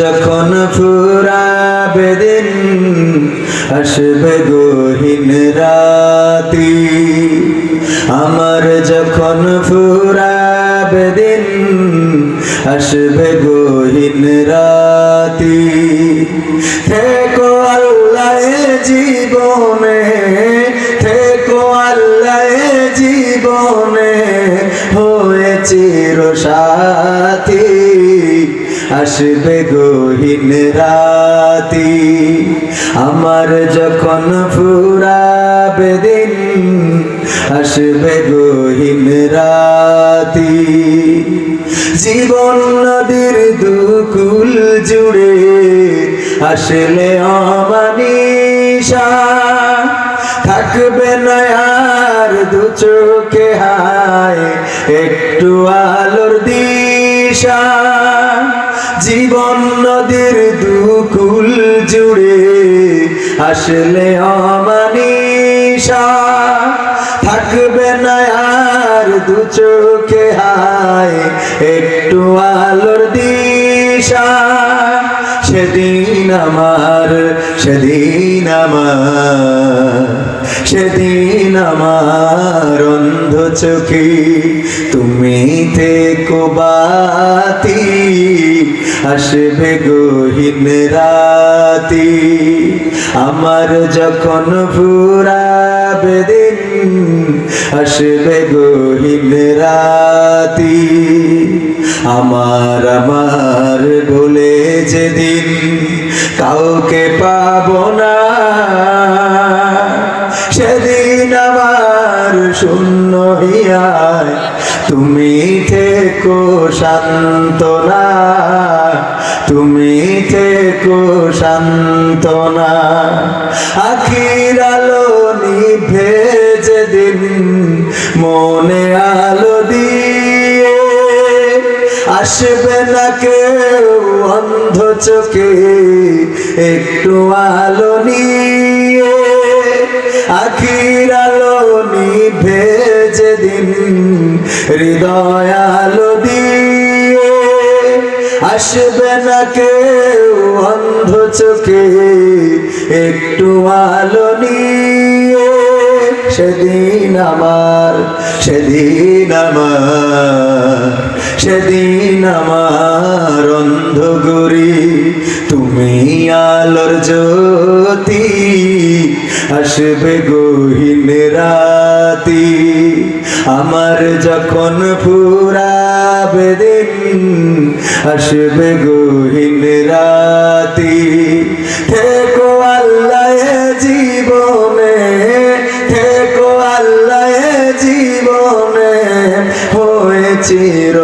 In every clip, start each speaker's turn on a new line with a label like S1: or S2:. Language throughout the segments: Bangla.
S1: যখন ফুরাবে দিন, আসবে গহীন রাতি। আমার যখন ফুরাবে দিন, আসবে গহীন রাতি। থেকো আল্লাহ জীবনে, থেকো আল্লাহ জীবনে হয়ে চির সাথী আসবে গহীন রাতি। আমার যখন ফুরাবে দিন, আসবে গহীন রাতি। জীবন নদীর দুকুল জুড়ে আসলে অমানিসা। থাকবে না আর দু চোখে হায়, একটু জীবন নদীর দুকুল জুড়ে আসলে অমানিসা। থাকবে না আর দু চোখে হায়, একটু আলোর দিশা। সেদিন আমার সেদিন আমার সেদিন আমার অন্ধ চোখে তুমি থেকো বাতি। আসবে গহীন রাতি। আমার যখন ফুরাবে দিন, আসবে গহীন রাতি। আমার আমার বলে যেদিন কাউকে পাবো না। শূন্য হিয়ায় তুমি থেকো শান্তনা তুমি থেকো শান্তনা আখির আলো নিভে যেদিন মনে আলো দিয়ে আসবে না কেউ অন্ধ চোখে একটু আলো নিয়ে। আখির আলো নিভে যেদিন হৃদয় আলো দিয়ে। আসবে না কেউ অন্ধ চোখে, একটু আলো নিয়ে। সেদিন আমার সেদিন আমার সেদিন আমার অন্ধ গরি তুমি আলোর জ্যোতি। আসবে গহীন রাতি আমার যখন ফুরাবে দিন, আসবে গহীন রাতি। থেকো আল্লাহ জীবনে, থেকো আল্লাহ জীবনে, হয়ে চির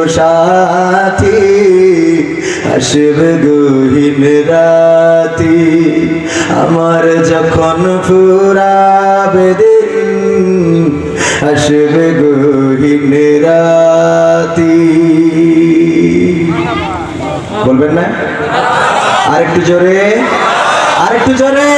S1: আসবে গহীন রাতি। আমার যখন ফুরাবে দিন, আসবে বলবেন না? আরেকটু জোরে আরেকটু জোরে।